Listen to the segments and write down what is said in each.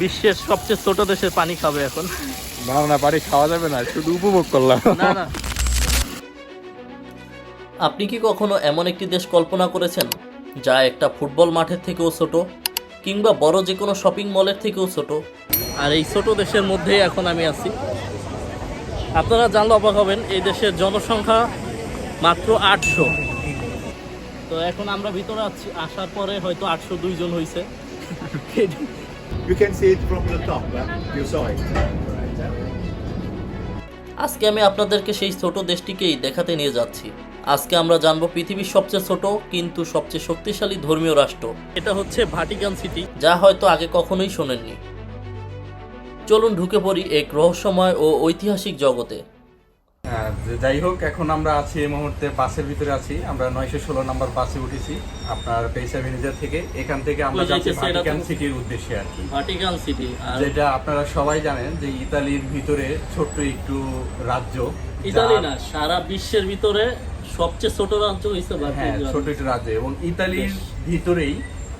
বিশ্বের সবচেয়ে ছোট দেশের পানি খাবে এখন। না না পানি খাওয়া যাবে না শুধু উপভোগ করলাম। না না। আপনি কি কখনো এমন একটি দেশ কল্পনা করেছেন যা একটা ফুটবল মাঠের থেকেও ছোট কিংবা বড় যে কোনো শপিং মলের থেকেও ছোট? আর এই ছোট দেশের মধ্যেই এখন আমি আছি। আপনারা জানলে অবাক হবেন এই দেশের জনসংখ্যা মাত্র আটশো। তো এখন আমরা ভিতরে আছি আসার পরে হয়তো আটশো দুই জন হয়েছে You can see it from the top. Huh? You saw it. আজকে আমি আপনাদেরকে সেই ছোট দেশটিকেই দেখাতে নিয়ে যাচ্ছি আজকে আমরা জানব পৃথিবীর সবচেয়ে ছোট কিন্তু সবচেয়ে শক্তিশালী ধর্মীয় রাষ্ট্র এটা হচ্ছে ভাটিকান সিটি যা হয়তো আগে কখনোই শোনেননি চলুন ঢুকে পড়ি এক রহস্যময় ও ঐতিহাসিক জগতে যাই হোক এখন আমরা আছি এই মুহূর্তে বাসের ভিতরে আছি। আমরা নয়শো ষোলো নম্বর বাসে উঠেছি আপনার পেইসা ভেনিজার থেকে। এখান থেকে আমরা যাচ্ছি ভাটিকান সিটির উদ্দেশ্যে আর কি। ভাটিকান সিটি যেটা আপনারা সবাই জানেন যে ইতালির ভিতরে ছোট্ট একটু রাজ্য ইতালি না সারা বিশ্বের ভিতরে সবচেয়ে ছোট রাজ্য হয়েছে হ্যাঁ ছোট একটু রাজ্য। এবং ইতালির ভিতরেই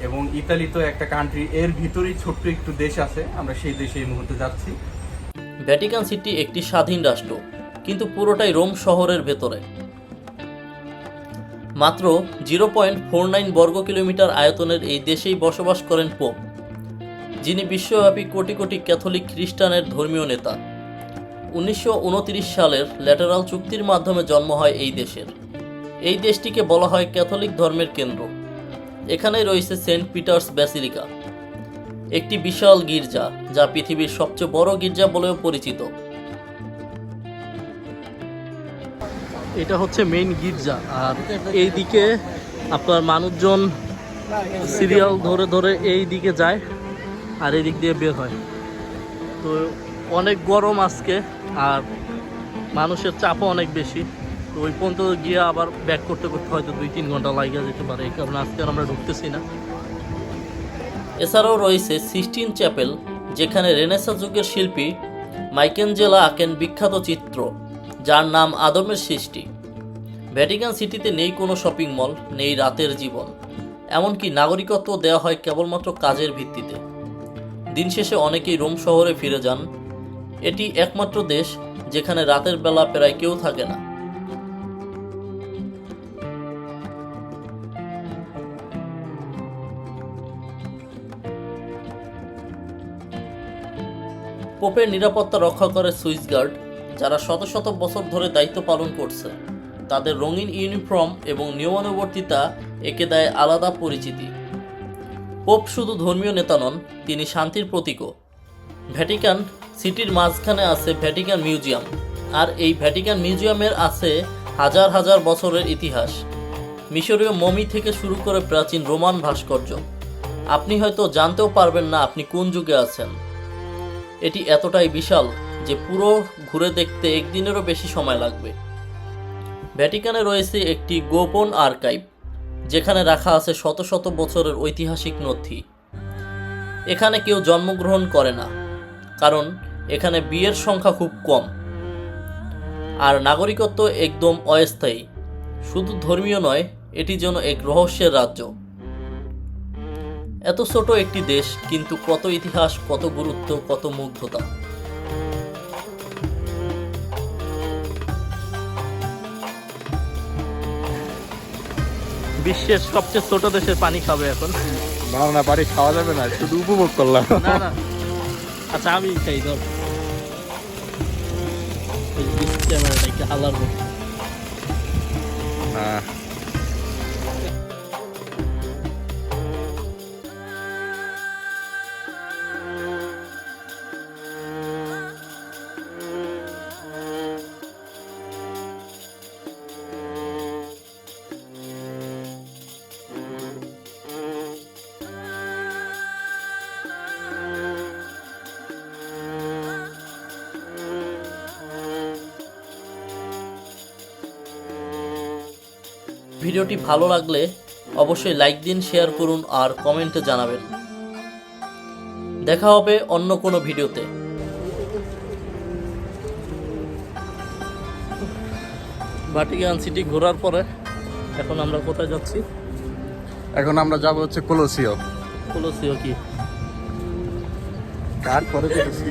এবং ইতালি তো একটা কান্ট্রি এর ভিতরেই ছোট্ট একটু দেশ আছে। আমরা সেই দেশে এই মুহূর্তে যাচ্ছি। ভ্যাটিকান সিটি একটি স্বাধীন রাষ্ট্র। কিন্তু পুরোটাই রোম শহরের ভেতরে। মাত্র জিরো পয়েন্ট ফোর নাইন বর্গ কিলোমিটার আয়তনের এই দেশেই বসবাস করেন পোপ, যিনি বিশ্বব্যাপী কোটি কোটি ক্যাথলিক খ্রিস্টানের ধর্মীয় নেতা। উনিশশো উনত্রিশ সালের ল্যাটারাল চুক্তির মাধ্যমে জন্ম হয় এই দেশের। এই দেশটিকে বলা হয় ক্যাথলিক ধর্মের কেন্দ্র। এখানেই রয়েছে সেন্ট পিটার্স ব্যাসিলিকা, একটি বিশাল গির্জা, যা পৃথিবীর সবচেয়ে বড় গির্জা বলেও পরিচিত। এটা হচ্ছে মেইন গির্জা। আর এইদিকে আপনার মানুষজন সিরিয়াল ধরে ধরে এই দিকে যায় আর এই দিক দিয়ে বের হয়। তো অনেক গরম আজকে আর মানুষের চাপও অনেক বেশি। তো ওই পর্যন্ত গিয়ে আবার ব্যাক করতে করতে হয়তো দুই তিন ঘণ্টা লাগিয়ে যেতে পারে, এই কারণে আজকে আমরা ঢুকতেছি না। এছাড়াও রয়েছে সিস্টিন চ্যাপেল যেখানে রেনেসা যুগের শিল্পী মাইকেনজেলা আঁকেন বিখ্যাত চিত্র, যার নাম আদমের সৃষ্টি। ভ্যাটিকান সিটিতে নেই কোনো শপিং মল, নেই রাতের জীবন। এমনকি নাগরিকত্ব দেওয়া হয় কেবলমাত্র কাজের ভিত্তিতে। দিন শেষে অনেকেই রোম শহরে ফিরে যান। এটি একমাত্র দেশ যেখানে রাতের বেলা প্রায় কেউ থাকে না। পোপের নিরাপত্তা রক্ষা করে সুইস গার্ড যারা শত শত বছর ধরে দায়িত্ব পালন করছে। তাদের রঙিন ইউনিফর্ম এবং নিয়মানুবর্তিতা একে দেয় আলাদা পরিচিতি। পোপ শুধু ধর্মীয় নেতা নন, তিনি শান্তির প্রতীকও। ভ্যাটিকান সিটির মাঝখানে আছে ভ্যাটিকান মিউজিয়াম, আর এই ভ্যাটিকান মিউজিয়ামের আছে হাজার হাজার বছরের ইতিহাস। মিশরীয় মমি থেকে শুরু করে প্রাচীন রোমান ভাস্কর্য। আপনি হয়তো জানতেও পারবেন না আপনি কোন যুগে আছেন। এটি এতটাই বিশাল যে পুরো ঘুরে দেখতে একদিনেরও বেশি সময় লাগবে। ভ্যাটিকানে রয়েছে একটি গোপন আর্কাইভ, যেখানে রাখা আছে শত শত বছরের ঐতিহাসিক নথি। এখানে কেউ জন্মগ্রহণ করে না, কারণ এখানে বিয়ের সংখ্যা খুব কম। আর নাগরিকত্ব একদম অস্থায়ী, শুধু ধর্মীয় নয়, এটি যেন এক রহস্যের রাজ্য। এত ছোট একটি দেশ, কিন্তু কত ইতিহাস, কত গুরুত্ব, কত মুগ্ধতা। বিশ্বের সবচেয়ে ছোট দেশের পানি খাবে এখন। না না পানি খাওয়া যাবে না শুধু উপভোগ করলাম। না না। আচ্ছা আমি খাই ধর। ক্যামেরাটা একটু হালার ভিডিওটি ভালো লাগলে অবশ্যই লাইক দিন শেয়ার করুন আর কমেন্টে জানাবেন। দেখা হবে অন্য কোনো ভিডিওতে। ভাটিকান সিটি ঘোরার পরে এখন আমরা কোথায় যাচ্ছি? এখন আমরা যাব হচ্ছে কলসিও। কলসিও কি? কাট পরে কেটেছি